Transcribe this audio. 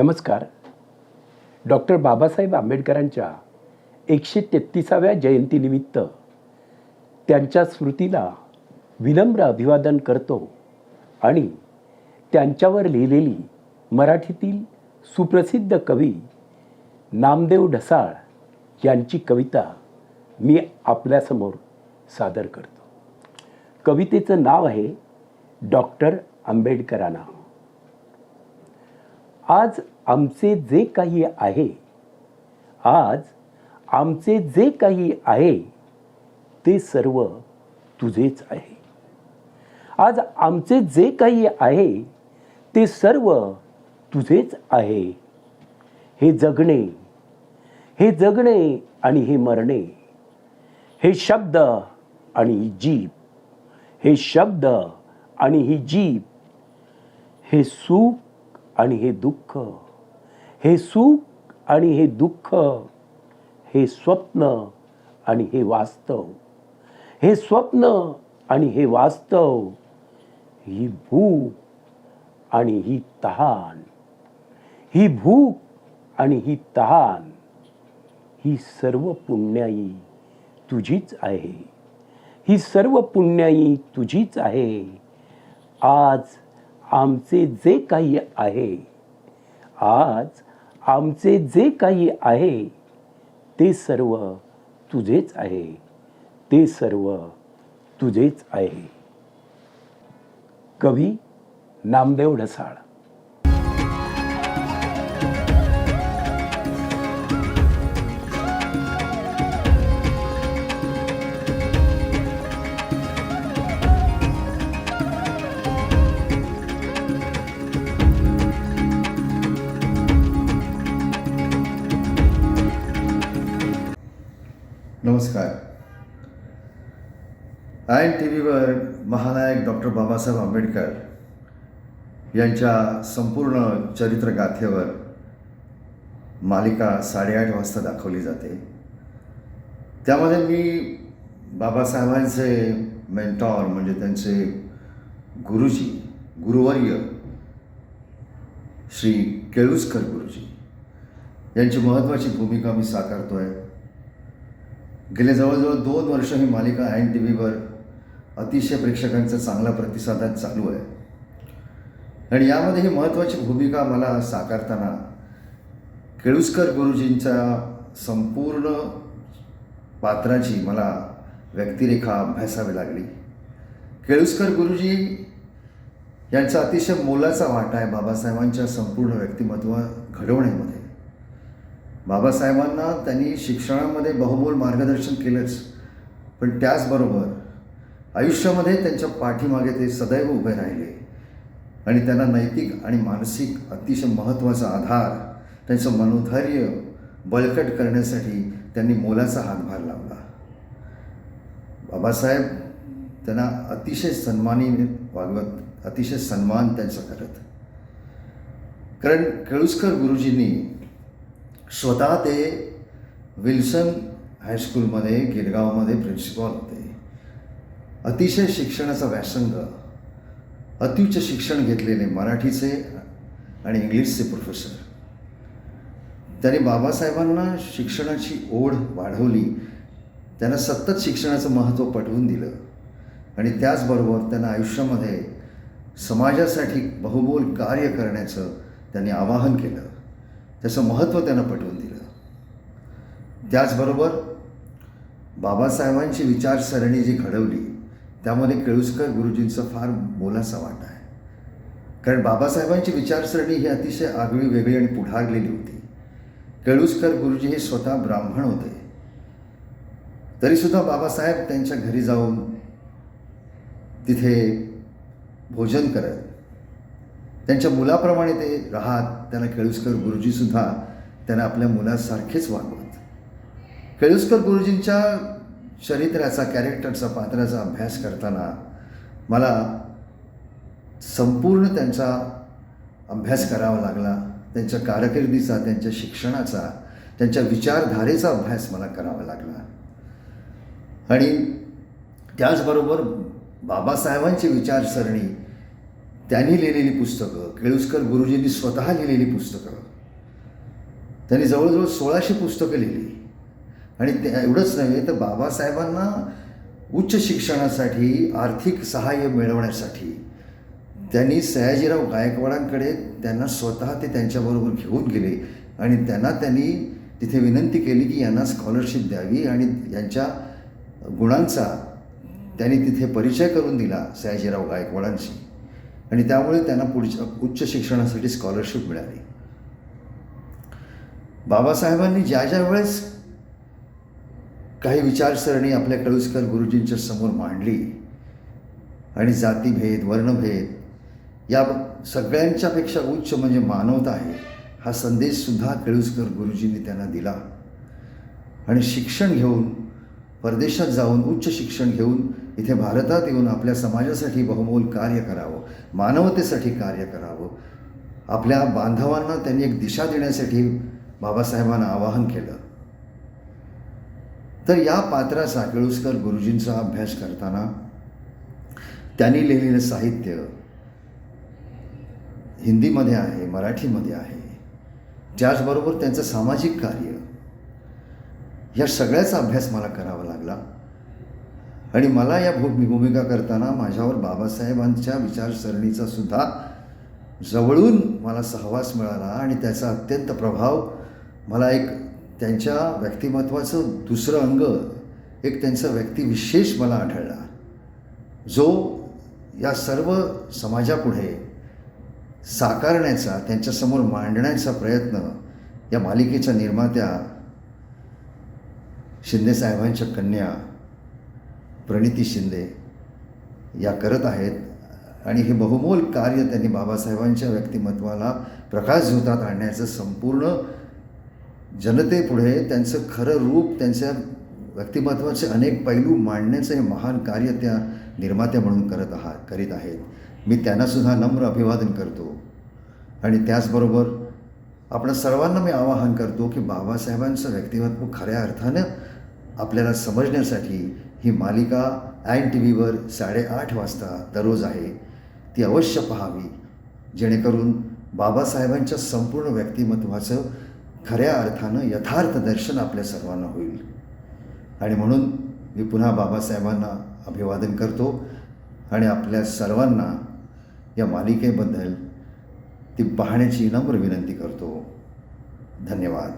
नमस्कार. डॉक्टर बाबासाहेब आंबेडकरांच्या एकशे तेहतीसाव्या जयंतीनिमित्त त्यांच्या स्मृतीला विनम्र अभिवादन करतो आणि त्यांच्यावर लिहिलेली मराठीतील सुप्रसिद्ध कवी नामदेव ढसाळ यांची कविता मी आपल्यासमोर सादर करतो. कवितेचं नाव आहे डॉक्टर आंबेडकरांना. आज आमचे जे काही आहे आज आमचे जे काही आहे ते सर्व तुझेच आहे. आज आमचे जे काही आहे ते सर्व तुझेच आहे. हे जगणे हे जगणे आणि हे मरणे हे शब्द आणि ही जीभ हे शब्द आणि ही जीभ हे सुख आणि हे दुःख हे सुख आणि हे दुःख हे स्वप्न आणि हे वास्तव. हे स्वप्न आणि हे वास्तव ही भूक आणि ही तहान. ही भूक आणि ही तहान ही सर्व पुण्याई तुझीच आहे. ही सर्व पुण्याई तुझीच आहे. आज आमचे जे काही आहे आज आमचे जे काही आहे ते सर्व तुझेच आहे. ते सर्व तुझेच आहे. कवी नामदेव ढसाळ. नमस्कार. आय एन टी व्हीवर महानायक डॉक्टर बाबासाहेब आंबेडकर यांच्या संपूर्ण चरित्रगाथेवर मालिका साडेआठ वाजता दाखवली जाते. त्यामध्ये मी बाबासाहेबांचे मेंटॉर म्हणजे त्यांचे गुरुजी गुरुवर्य श्री केळुसकर गुरुजी यांची महत्त्वाची भूमिका मी साकारतो आहे गेले जवळजवळ दोन वर्ष ही मालिका एन टी व्हीवर अतिशय प्रेक्षकांचा चांगला प्रतिसाद चालू आहे. आणि यामध्ये ही महत्त्वाची भूमिका मला साकारताना केळुसकर गुरुजींच्या संपूर्ण पात्राची मला व्यक्तिरेखा अभ्यासावी लागली. केळुसकर गुरुजी यांचा अतिशय मोलाचा वाटा आहे बाबासाहेबांच्या संपूर्ण व्यक्तिमत्व घडवण्यामध्ये. बाबासाहेबांना त्यांनी शिक्षणामध्ये बहुमोल मार्गदर्शन केलंच. पण त्याचबरोबर आयुष्यामध्ये त्यांच्या पाठीमागे ते सदैव उभे राहिले. आणि त्यांना नैतिक आणि मानसिक अतिशय महत्त्वाचा आधार त्यांचं मनोधैर्य बळकट करण्यासाठी त्यांनी मोलाचा हातभार लावला. बाबासाहेब त्यांना अतिशय सन्मानी वागवत अतिशय सन्मान त्यांचा करत. कारण केळुसकर गुरुजींनी स्वतः ते विल्सन हायस्कूलमध्ये गिरगावमध्ये प्रिन्सिपॉल होते. अतिशय शिक्षणाचा व्यासंग अत्युच्च शिक्षण घेतलेले मराठीचे आणि इंग्लिशचे प्रोफेसर त्यांनी बाबासाहेबांना शिक्षणाची ओढ वाढवली त्यांना सतत शिक्षणाचं महत्त्व पटवून दिलं आणि त्याचबरोबर त्यांना आयुष्यामध्ये समाजासाठी बहुमोल कार्य करण्याचं त्यांनी आवाहन केलं. त्याचं महत्त्व त्यांना पटवून दिलं. त्याचबरोबर बाबासाहेबांची विचारसरणी जी घडवली त्यामध्ये केळुसकर गुरुजींचा फार मोलाचा वाटा आहे. कारण बाबासाहेबांची विचारसरणी ही अतिशय आगळी वेगळी आणि पुढारलेली होती. केळुसकर गुरुजी हे स्वतः ब्राह्मण होते. तरीसुद्धा बाबासाहेब त्यांच्या घरी जाऊन तिथे भोजन करत त्यांच्या मुलाप्रमाणे ते राहत त्यांना केळुसकर गुरुजीसुद्धा त्यांना आपल्या मुलासारखेच वागवत. केळुसकर गुरुजींच्या चरित्राचा कॅरेक्टरचा पात्राचा अभ्यास करताना मला संपूर्ण त्यांचा अभ्यास करावा लागला. त्यांच्या कारकिर्दीचा त्यांच्या शिक्षणाचा त्यांच्या विचारधारेचा अभ्यास मला करावा लागला. आणि त्याचबरोबर बाबासाहेबांची विचारसरणी त्यांनी लिहिलेली पुस्तकं केळुसकर गुरुजींनी स्वतः लिहिलेली पुस्तकं. त्यांनी जवळजवळ सोळाशे पुस्तकं लिहिली. आणि ते एवढंच नव्हे तर बाबासाहेबांना उच्च शिक्षणासाठी आर्थिक सहाय्य मिळवण्यासाठी त्यांनी सयाजीराव गायकवाडांकडे त्यांना स्वतः ते त्यांच्याबरोबर घेऊन गेले. आणि त्यांना त्यांनी तिथे विनंती केली की यांना स्कॉलरशिप द्यावी आणि यांच्या गुणांचा त्यांनी तिथे परिचय करून दिला सयाजीराव गायकवाडांशी. आणि त्यामुळे त्यांना पुढच्या उच्च शिक्षणासाठी स्कॉलरशिप मिळाली. बाबासाहेबांनी ज्या ज्या वेळेस काही विचारसरणी आपल्या कळुसकर गुरुजींच्या समोर मांडली आणि जातीभेद वर्णभेद या सगळ्यांच्यापेक्षा उच्च म्हणजे मानवता आहे हा संदेशसुद्धा केळुसकर गुरुजींनी त्यांना दिला. आणि शिक्षण घेऊन परदेशात जाऊन उच्च शिक्षण घेऊन इथे भारतात येऊन आपल्या समाजासाठी बहुमोल कार्य करावं मानवतेसाठी कार्य करावं आपल्या बांधवांना त्यांनी एक दिशा देण्यासाठी बाबासाहेबांना आवाहन केलं. तर या पात्राचा केळुसकर गुरुजींचा अभ्यास करताना त्यांनी लिहिलेलं साहित्य हिंदीमध्ये आहे मराठीमध्ये आहे. त्याचबरोबर त्यांचं सामाजिक कार्य या सगळ्याचा अभ्यास मला करावा लागला. आणि मला या भू भूमिका करताना माझ्यावर बाबासाहेबांच्या विचारसरणीचा सुद्धा जवळून मला सहवास मिळाला आणि त्याचा अत्यंत प्रभाव मला एक त्यांच्या व्यक्तिमत्वाचं दुसरं अंग एक त्यांचा व्यक्तिविशेष मला आढळला. जो या सर्व समाजापुढे साकारण्याचा त्यांच्यासमोर मांडण्याचा प्रयत्न या मालिकेच्या निर्मात्या शिंदेसाहेबांच्या कन्या प्रणिती शिंदे या करत आहेत. आणि हे बहुमोल कार्य त्यांनी बाबासाहेबांच्या व्यक्तिमत्वाला प्रकाशझोतात आणण्याचं संपूर्ण जनतेपुढे त्यांचं खरं रूप त्यांच्या व्यक्तिमत्वाचे अनेक पैलू मांडण्याचं हे महान कार्य त्या निर्मात्या म्हणून करत आहात करीत आहेत. मी त्यांनासुद्धा नम्र अभिवादन करतो. आणि त्याचबरोबर आपण सर्वांना मी आवाहन करतो की बाबासाहेबांचं व्यक्तिमत्व खऱ्या अर्थानं आपल्याला समजण्यासाठी ही मालिका ॲन टी व्हीवर साडेआठ वाजता दररोज आहे. ती अवश्य पहावी. जेणेकरून बाबासाहेबांच्या संपूर्ण व्यक्तिमत्वाचं खऱ्या अर्थानं यथार्थ दर्शन आपल्या सर्वांना होईल. आणि म्हणून मी पुन्हा बाबासाहेबांना अभिवादन करतो आणि आपल्या सर्वांना या मालिकेबद्दल ती पाहण्याची नम्र विनंती करतो. धन्यवाद.